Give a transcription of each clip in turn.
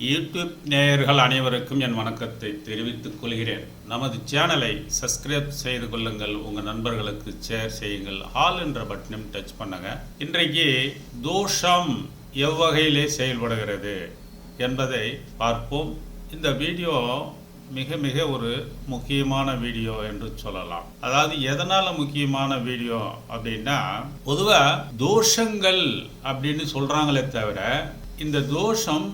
YouTube நேயர்கள் அனைவருக்கும் என் வணக்கத்தை தெரிவித்துக் கொள்கிறேன். நமது சேனலை சப்ஸ்கிரைப் செய்து கொள்ளுங்கள் உங்கள் நண்பர்களுக்கு ஷேர் செய்யுங்கள் ஆல் என்ற பட்டனும் டச் பண்ணுங்க. இன்றைக்கு தோஷம் எவ்வகையிலே செயல்படுகிறது என்பதை பார்ப்போம். இந்த வீடியோ மிக மிக ஒரு முக்கியமான வீடியோ என்று சொல்லலாம். அதாவது எதனால முக்கியமான வீடியோ அப்படின்னா பொதுவாக தோஷங்கள் அப்படின்னு சொல்றாங்களே தவிர இந்த தோஷம்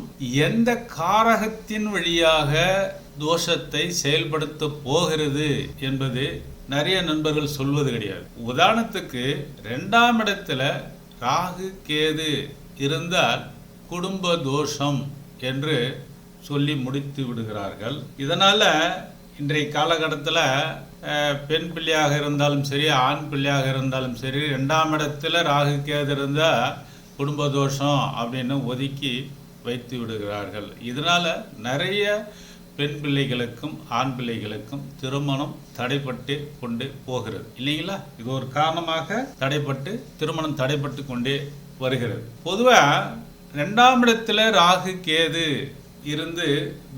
எந்த காரகத்தின் வழியாக தோஷத்தை செயல்படுத்த போகிறது என்பது நிறைய நண்பர்கள் சொல்வது கிடையாது. உதாரணத்துக்கு ரெண்டாம் இடத்துல ராகு கேது இருந்தால் குடும்ப தோஷம் என்று சொல்லி முடித்து விடுகிறார்கள். இதனால இன்றைய காலகட்டத்தில் பெண் பிள்ளையாக இருந்தாலும் சரி ஆண் பிள்ளையாக இருந்தாலும் சரி ரெண்டாம் இடத்துல ராகு கேது இருந்தால் குடும்ப தோஷம் அப்படின்னு ஒதுக்கி வைத்து விடுகிறார்கள். இதனால் நிறைய பெண் பிள்ளைகளுக்கும் ஆண் பிள்ளைகளுக்கும் திருமணம் தடைப்பட்டு கொண்டு போகிறது. இல்லைங்களா? இது ஒரு காரணமாக தடைப்பட்டு திருமணம் தடைப்பட்டு கொண்டே வருகிறது. பொதுவாக ரெண்டாம் இடத்துல ராகு கேது இருந்து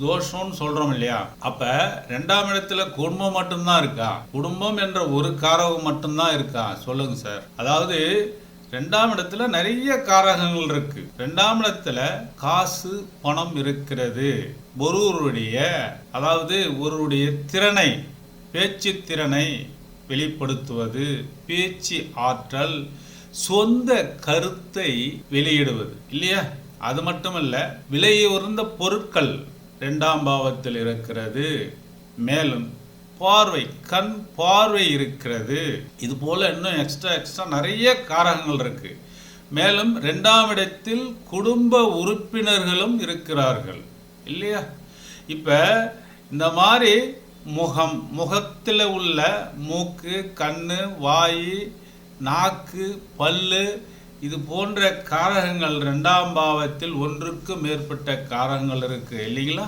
தோஷம்னு சொல்றோம் இல்லையா? அப்ப ரெண்டாம் இடத்துல குடும்பம் மட்டும்தான் இருக்கா? குடும்பம் என்ற ஒரு காரகம் மட்டும்தான் இருக்கா? சொல்லுங்க சார். அதாவது ரெண்டாம் இடத்துல நிறைய காரகங்கள் இருக்கு. ரெண்டாம் இடத்துல காசு பணம் இருக்கிறது. ஒருவருடைய அதாவது ஒருவருடைய திறனை பேச்சு திறனை வெளிப்படுத்துவது பேச்சு ஆற்றல் சொந்த கருத்தை வெளியிடுவது இல்லையா? அது மட்டுமல்ல விலை உயர்ந்த பொருட்கள் ரெண்டாம் பாவத்தில் இருக்கிறது. மேலும் பார்வை கண் பார்வை இருக்கிறது. இது போல இன்னும் எக்ஸ்ட்ரா எக்ஸ்ட்ரா நிறைய காரகங்கள் இருக்கு. மேலும் ரெண்டாம் இடத்தில் குடும்ப உறுப்பினர்களும் இருக்கிறார்கள். இல்லையா? இப்ப இந்த மாதிரி முகம் முகத்தில் உள்ள மூக்கு கண்ணு வாய் நாக்கு பல்லு இது போன்ற காரகங்கள் ரெண்டாம் பாவத்தில் ஒன்றுக்கு மேற்பட்ட காரகங்கள் இருக்கு. இல்லைங்களா?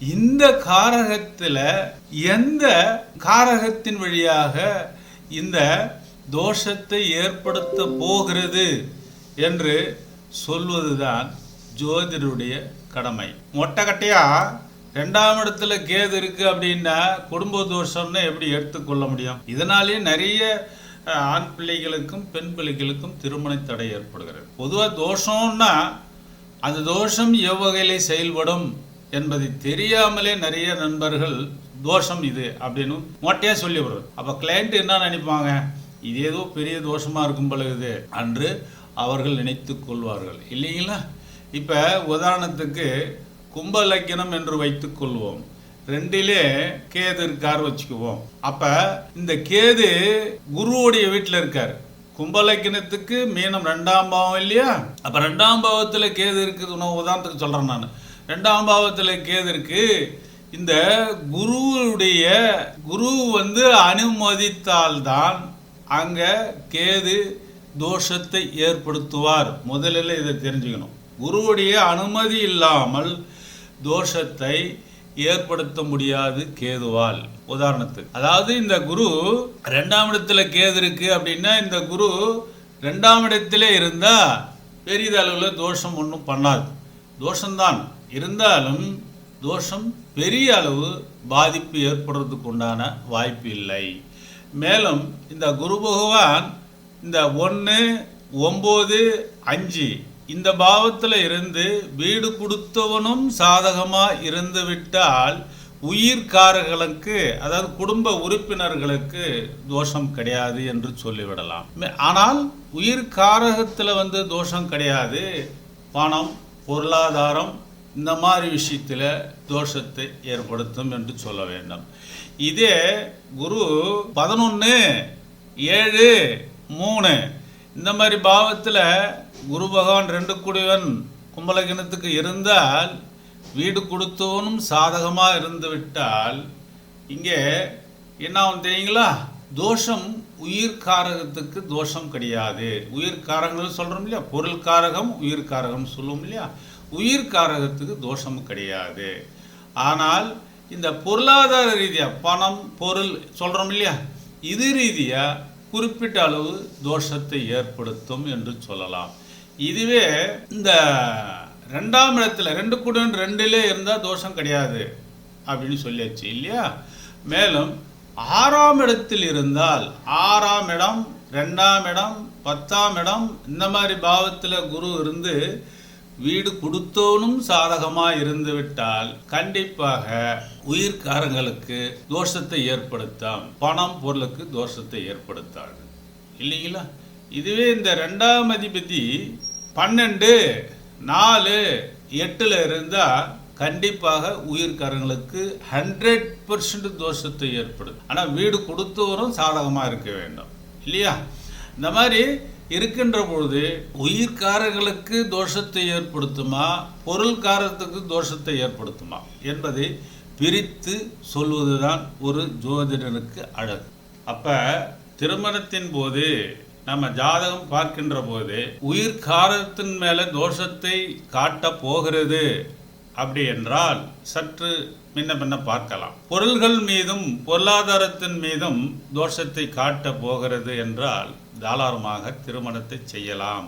இந்த காரகத்தில் எந்த காரகத்தின் வழியாக இந்த தோஷத்தை ஏற்படுத்த போகிறது என்று சொல்வதுதான் ஜோதிடருடைய கடமை. மொட்டைக்கட்டையா ரெண்டாம் இடத்துல கேது இருக்கு அப்படின்னா குடும்ப தோஷம்னு எப்படி எடுத்துக்கொள்ள முடியும்? இதனாலேயே நிறைய ஆண் பிள்ளைகளுக்கும் பெண் பிள்ளைகளுக்கும் திருமண தடை ஏற்படுகிறது. பொதுவாக தோஷம்னா அந்த தோஷம் எவ்வகையில் செயல்படும்? என்பதை தெரியாமலே நிறைய நண்பர்கள் தோஷம் இது அப்படின்னு மொட்டையா சொல்லி வருவது அப்ப கிளைண்ட் என்ன நினைப்பாங்க? இது ஏதோ பெரிய தோஷமா இருக்கும் பொழுது அன்று அவர்கள் நினைத்து கொள்வார்கள். இல்லைங்களா? இப்ப உதாரணத்துக்கு கும்ப லக்கினம் என்று வைத்துக் கொள்வோம். ரெண்டிலே கேது இருக்கார் வச்சுக்குவோம். அப்ப இந்த கேது குருவுடைய வீட்டில் இருக்கார். கும்பலக்கினத்துக்கு மீனம் ரெண்டாம் பாவம் இல்லையா? அப்ப ரெண்டாம் பாவத்துல கேது இருக்குது உணவு உதாரணத்துக்கு சொல்றேன் நான். ரெண்டாம் பாவத்தில் கேதுருக்கு இந்த குருவுடைய குரு வந்து அனுமதித்தால்தான் அங்கே கேது தோஷத்தை ஏற்படுத்துவார். முதலில் இதை தெரிஞ்சுக்கணும். குருவுடைய அனுமதி இல்லாமல் தோஷத்தை ஏற்படுத்த முடியாது கேதுவால். உதாரணத்துக்கு அதாவது இந்த குரு ரெண்டாம் இடத்துல கேது இருக்கு அப்படின்னா இந்த குரு ரெண்டாம் இடத்திலே இருந்தால் பெரிதளவில் தோஷம் ஒன்றும் பண்ணாது. தோஷம்தான். இருந்தாலும் தோஷம் பெரிய அளவு பாதிப்பு ஏற்படுறதுக்கு உண்டான வாய்ப்பு இல்லை. மேலும் இந்த குரு பகவான் இந்த ஒன்று ஒம்பது அஞ்சு இந்த பாவத்தில் இருந்து வீடு கொடுத்தவனும் சாதகமாக இருந்து விட்டால் உயிர்காரர்களுக்கு அதாவது குடும்ப உறுப்பினர்களுக்கு தோஷம் கிடையாது என்று சொல்லிவிடலாம். மே- ஆனால் உயிர்காரகத்தில் வந்து தோஷம் கிடையாது. பணம் பொருளாதாரம் இந்த மாதிரி விஷயத்தில் தோஷத்தை ஏற்படுத்தும் என்று சொல்ல வேண்டும். இதே குரு பதினொன்று ஏழு மூணு இந்த மாதிரி பாவத்தில் குரு பகவான் ரெண்டு குடிவன் கும்பலகினத்துக்கு இருந்தால் வீடு கொடுத்தவனும் சாதகமாக இருந்து விட்டால் இங்கே என்ன ஆகும் தெரியுங்களா? தோஷம் உயிர் காரகத்துக்கு தோஷம் கிடையாது. உயிர் காரகங்கள் சொல்கிறோம் இல்லையா? பொருள் காரகம் உயிர் காரகம் சொல்லுவோம் இல்லையா? உயிர் காரகத்துக்கு கிடையாது. ஆனால் இந்த பொருளாதார ரீதியாக பணம் பொருள் சொல்கிறோம் இல்லையா? இது ரீதியாக குறிப்பிட்ட அளவு தோஷத்தை ஏற்படுத்தும் என்று சொல்லலாம். இதுவே இந்த ரெண்டாம் இடத்துல ரெண்டு கூட ரெண்டிலே இருந்தால் தோஷம் கிடையாது அப்படின்னு சொல்லியாச்சு இல்லையா? மேலும் ஆறாம் இடத்தில் இருந்தால் ஆறாம் இடம் ரெண்டாம் இடம் பத்தாம் இடம் இந்த மாதிரி பாவத்தில் குரு இருந்து வீடு கொடுத்தோனும் சாதகமாக இருந்துவிட்டால் கண்டிப்பாக உயிர்காரங்களுக்கு தோஷத்தை ஏற்படுத்தாம் பணம் பொருளுக்கு தோஷத்தை ஏற்படுத்தாது. இல்லைங்களா? இதுவே இந்த ரெண்டாம் அதிபதி பன்னெண்டு நாலு எட்டில் இருந்தால் கண்டிப்பாக உயிர்காரங்களுக்கு ஹண்ட்ரட் பர்சன்ட் தோஷத்தை ஏற்படுது ஆனால் வீடு கொடுத்தவரும் சாதகமாக இருக்க வேண்டும். இல்லையா? இந்த மாதிரி இருக்கின்ற பொழுது உயிர்காரர்களுக்கு தோஷத்தை ஏற்படுத்துமா பொருள்காரத்துக்கு தோஷத்தை ஏற்படுத்துமா என்பதை பிரித்து சொல்வதுதான் ஒரு ஜோதிடனுக்கு அழகு. அப்ப திருமணத்தின் போது நம்ம ஜாதகம் பார்க்கின்ற போது உயிர்காரத்தின் மேல தோஷத்தை காட்ட போகிறது அப்படி என்றால் சற்று முன்ன பின்ன பார்க்கலாம். பொருள்கள் மீதும் பொருளாதாரத்தின் மீதும் தோஷத்தை காட்ட போகிறது என்றால் தாராளமாக திருமணத்தை செய்யலாம்.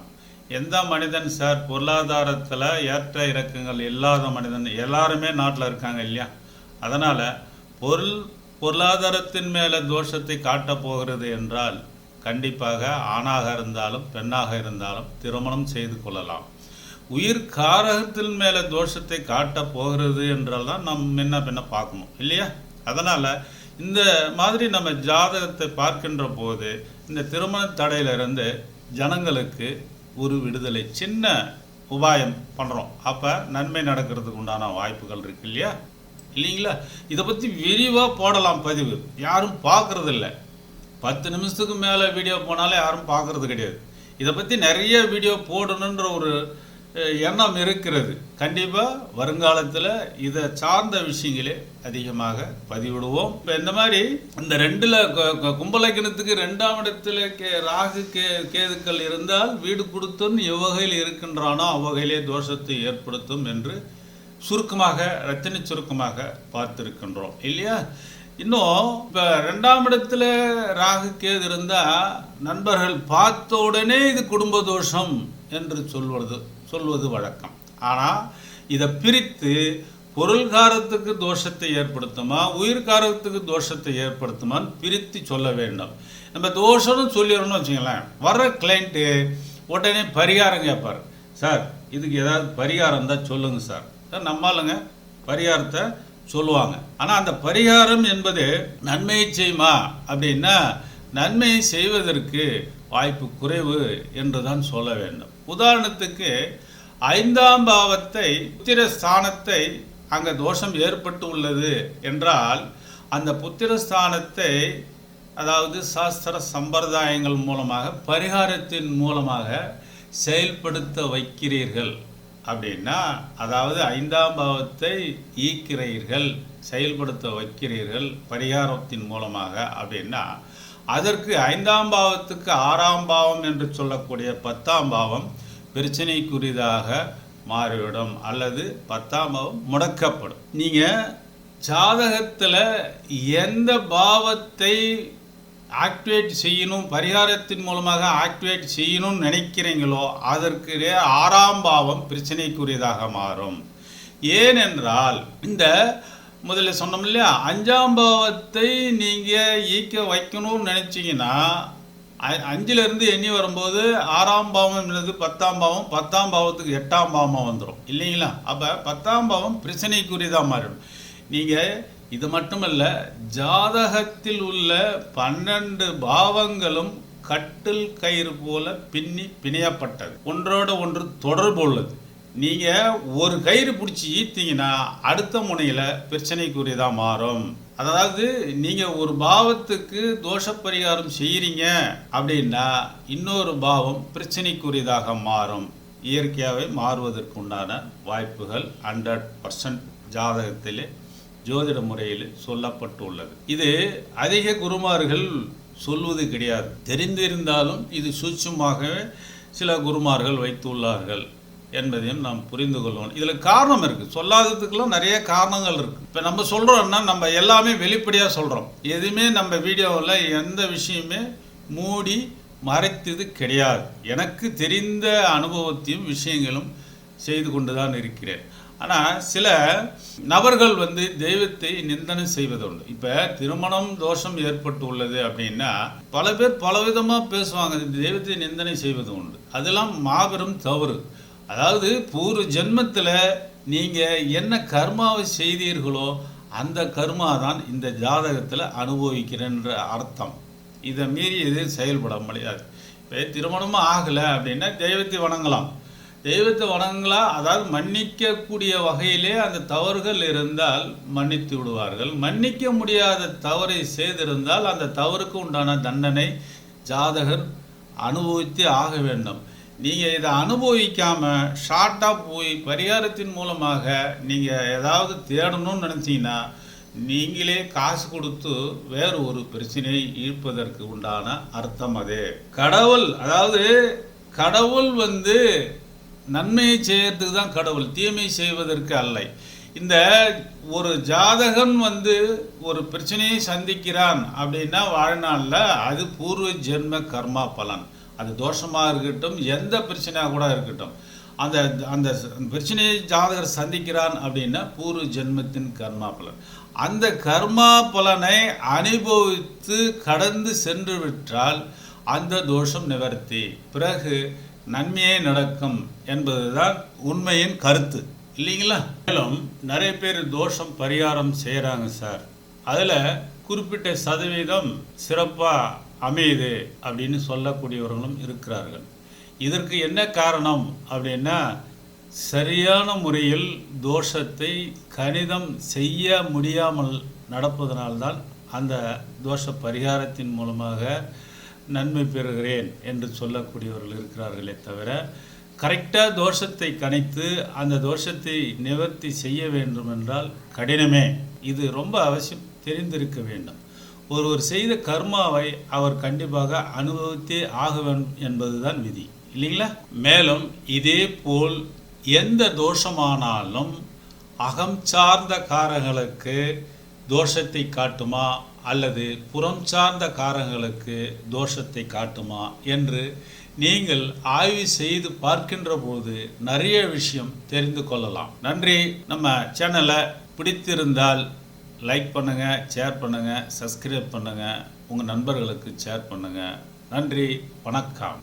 எந்த மனிதன் சார் பொருளாதாரத்தில் ஏற்ற இறக்கங்கள் இல்லாத மனிதன்? எல்லாருமே நாட்டில் இருக்காங்க இல்லையா? அதனால் பொருள் பொருளாதாரத்தின் மேலே தோஷத்தை காட்டப் போகிறது என்றால் கண்டிப்பாக ஆணாக இருந்தாலும் பெண்ணாக இருந்தாலும் திருமணம் செய்து கொள்ளலாம். உயிர் காரகத்தின் மேலே தோஷத்தை காட்டப் போகிறது என்றால் தான் நம்ம முன்ன பின்ன பார்க்கணும் இல்லையா? அதனால் இந்த மாதிரி நம்ம ஜாதகத்தை பார்க்கின்ற போது இந்த திருமண தடையிலிருந்து ஜனங்களுக்கு ஒரு விடுதலை சின்ன உபாயம் பண்ணுறோம் அப்போ நன்மை நடக்கிறதுக்கு உண்டான வாய்ப்புகள் இருக்கு இல்லையா? இல்லைங்களா? இதை பற்றி விரிவாக போடலாம் பதிவு. யாரும் பார்க்கறதில்ல. பத்து நிமிஷத்துக்கு மேலே வீடியோ போனாலே யாரும் பார்க்கறது கிடையாது. இதை பற்றி நிறைய வீடியோ போடணுன்ற ஒரு எண்ணம் இருக்கிறது. கண்டிப்பாக வருங்காலத்தில் இதை சார்ந்த விஷயங்களே அதிகமாக பதிவிடுவோம். இப்போ இந்த மாதிரி இந்த ரெண்டில் கும்பலக்கணத்துக்கு ரெண்டாம் இடத்துல கே ராகு கே கேதுக்கள் இருந்தால் வீடு கொடுத்தோன்னு எவ்வகையில் இருக்கின்றானோ அவ்வகையிலே தோஷத்தை ஏற்படுத்தும் என்று சுருக்கமாக ரத்தின சுருக்கமாக பார்த்துருக்கின்றோம். இல்லையா? இன்னும் இப்போ ரெண்டாம் இடத்துல ராகு கேது இருந்தால் நண்பர்கள் பார்த்த உடனே இது குடும்ப தோஷம் என்று சொல்வது. சொல்வது வழக்கம். ஆனால் இதை பிரித்து பொருள்காரத்துக்கு தோஷத்தை ஏற்படுத்துமா உயிர்காரத்துக்கு தோஷத்தை ஏற்படுத்துமான்னு பிரித்து சொல்ல வேண்டும். நம்ம தோஷம்னு சொல்லிடணும்னு வச்சுங்களேன் வர்ற கிளைண்ட்டு உடனே பரிகாரம் கேட்பார். சார் இதுக்கு ஏதாவது பரிகாரம் தான் சொல்லுங்கள் சார். சார் நம்மளுங்க பரிகாரத்தை சொல்லுவாங்க. ஆனால் அந்த பரிகாரம் என்பது நன்மையை செய்யுமா அப்படின்னா நன்மையை செய்வதற்கு வாய்ப்பு குறைவு என்று தான் சொல்ல வேண்டும். உதாரணத்துக்கு ஐந்தாம் பாவத்தை புத்திர ஸ்தானத்தை அங்கே தோஷம் ஏற்பட்டு உள்ளது என்றால் அந்த புத்திரஸ்தானத்தை அதாவது சாஸ்திர சம்பிரதாயங்கள் மூலமாக பரிகாரத்தின் மூலமாக செயல்படுத்த வைக்கிறீர்கள் அப்படின்னா அதாவது ஐந்தாம் பாவத்தை ஈக்கிறீர்கள் செயல்படுத்த வைக்கிறீர்கள் பரிகாரத்தின் மூலமாக அப்படின்னா அதற்கு ஐந்தாம் பாவத்துக்கு ஆறாம் பாவம் என்று சொல்லக்கூடிய பத்தாம் பாவம் பிரச்சனைக்குரியதாக மாறிவிடும் அல்லது பத்தாம் பாவம் முடக்கப்படும். நீங்கள் ஜாதகத்தில் எந்த பாவத்தை ஆக்டிவேட் செய்யணும் பரிகாரத்தின் மூலமாக ஆக்டிவேட் செய்யணும்னு நினைக்கிறீங்களோ அதற்கு ஆறாம் பாவம் பிரச்சனைக்குரியதாக மாறும். ஏனென்றால் இந்த முதல்ல சொன்னோம் இல்லையா? அஞ்சாம் பாவத்தை நீங்கள் ஈக்க வைக்கணும்னு நினச்சிங்கன்னா அஞ்சிலிருந்து எண்ணி வரும்போது ஆறாம் பாவம் இருந்து பத்தாம் பாவம் பத்தாம் பாவத்துக்கு எட்டாம் பாவமாக வந்துடும் இல்லைங்களா? அப்போ பத்தாம் பாவம் பிரச்சனைக்குரியதாக மாறிடும். நீங்கள் இது மட்டுமல்ல ஜாதகத்தில் உள்ள பன்னெண்டு பாவங்களும் கட்டில் கயிறு போல பின்னி பிணையப்பட்டது. ஒன்றோட ஒன்று தொடர்பு உள்ளது. நீங்கள் ஒரு கயிறு பிடிச்சி ஈர்த்தீங்கன்னா அடுத்த முனையில் பிரச்சனைக்குரியதாக மாறும். அதாவது நீங்கள் ஒரு பாவத்துக்கு தோஷ பரிகாரம் செய்கிறீங்க அப்படின்னா இன்னொரு பாவம் பிரச்சனைக்குரியதாக மாறும். இயற்கையாகவே மாறுவதற்கு உண்டான வாய்ப்புகள் ஹண்ட்ரட் பர்சன்ட் ஜாதகத்திலே ஜோதிட முறையில் சொல்லப்பட்டுள்ளது. இது அதிக குருமார்கள் சொல்வது கிடையாது. தெரிந்திருந்தாலும் இது சூட்சமாகவே சில குருமார்கள் வைத்துள்ளார்கள். என்பதையும் நாம் புரிந்து கொள்ளணும். இதில் காரணம் இருக்குது சொல்லாததுக்கெல்லாம் நிறைய காரணங்கள் இருக்குது இப்போ நம்ம சொல்கிறோம்னா நம்ம எல்லாமே வெளிப்படையாக சொல்கிறோம் எதுவுமே நம்ம வீடியோவில் எந்த விஷயமே மூடி மறைத்தது கிடையாது. எனக்கு தெரிந்த அனுபவத்தையும் விஷயங்களும் செய்து கொண்டு தான் இருக்கிறேன். ஆனால் சில நபர்கள் வந்து தெய்வத்தை நிந்தனை செய்வதுண்டு. இப்போ திருமணம் தோஷம் ஏற்பட்டு உள்ளது அப்படின்னா பல பேர் பலவிதமாக பேசுவாங்க. இந்த தெய்வத்தை நிந்தனை செய்வது உண்டு அதெல்லாம் மாபெரும் தவறு. அதாவது பூர்வ ஜென்மத்தில் நீங்கள் என்ன கர்மாவை செய்தீர்களோ அந்த கர்மா தான் இந்த ஜாதகத்தில் அனுபவிக்கிறேன்ற அர்த்தம். இதை மீறி இது செயல்பட முடியாது. இப்போ திருமணமும் ஆகலை அப்படின்னா தெய்வத்தை வணங்கலாம். தெய்வத்தை வணங்கலாம் அதாவது மன்னிக்கக்கூடிய வகையிலே அந்த தவறுகள் இருந்தால் மன்னித்து விடுவார்கள். மன்னிக்க முடியாத தவறை செய்திருந்தால் அந்த தவறுக்கு உண்டான தண்டனை ஜாதகர் அனுபவித்து ஆக வேண்டும். நீங்கள் இதை அனுபவிக்காமல் ஷார்ட்டாக போய் பரிகாரத்தின் மூலமாக நீங்கள் ஏதாவது தேடணும்னு நினச்சிங்கன்னா நீங்களே காசு கொடுத்து வேறு ஒரு பிரச்சனையை ஈர்ப்பதற்கு உண்டான அர்த்தம் அது. கடவுள் அதாவது கடவுள் வந்து நன்மையை செய்யறதுக்கு தான் கடவுள் தீமை செய்வதற்கு அல்ல. இந்த ஒரு ஜாதகன் வந்து ஒரு பிரச்சனையை சந்திக்கிறான் அப்படின்னா வாழ்நாளில் அது பூர்வ ஜென்ம கர்மா பலன். அது தோஷமாக இருக்கட்டும் எந்த பிரச்சனையாக கூட இருக்கட்டும். அந்த அந்த பிரச்சனையை ஜாதகர் சந்திக்கிறான் அப்படின்னா பூர்வ ஜென்மத்தின் கர்மா பலன். அந்த கர்மா பலனை அனுபவித்து கடந்து சென்று விட்டால் அந்த தோஷம் நிவர்த்தி. பிறகு நன்மையே நடக்கும் என்பதுதான் உண்மையின் கருத்து. இல்லைங்களா? மேலும் நிறைய பேர் தோஷம் பரிகாரம் செய்கிறாங்க சார். அதில் குறிப்பிட்ட சதவீதம் சிறப்பாக அமையுது அப்படின்னு சொல்லக்கூடியவர்களும் இருக்கிறார்கள். இதற்கு என்ன காரணம் அப்படின்னா சரியான முறையில் தோஷத்தை கணிதம் செய்ய முடியாமல் நடப்பதனால்தான் அந்த தோஷ பரிகாரத்தின் மூலமாக நன்மை பெறுகிறேன் என்று சொல்லக்கூடியவர்கள் இருக்கிறார்களே தவிர கரெக்டாக தோஷத்தை கணித்து அந்த தோஷத்தை நிவர்த்தி செய்ய வேண்டும் என்றால் கடினமே. இது ரொம்ப அவசியம் தெரிந்திருக்க வேண்டும். ஒருவர் செய்த கர்மாவை அவர் கண்டிப்பாக அனுபவித்தே ஆக வேண்டும் என்பதுதான் விதி. இல்லைங்களா? மேலும் இதே போல் எந்த தோஷமானாலும் அகம் சார்ந்த காரங்களுக்கு தோஷத்தை காட்டுமா? அல்லது புறம் சார்ந்த காரங்களுக்கு தோஷத்தை காட்டுமா? என்று நீங்கள் ஆய்வு செய்து பார்க்கின்ற போது நிறைய விஷயம் தெரிந்து கொள்ளலாம். நன்றி. நம்ம சேனலை பிடித்திருந்தால் லைக் பண்ணுங்கள் ஷேர் பண்ணுங்கள் சப்ஸ்கிரைப் பண்ணுங்கள் உங்கள் நண்பர்களுக்கு ஷேர் பண்ணுங்கள் நன்றி வணக்கம்.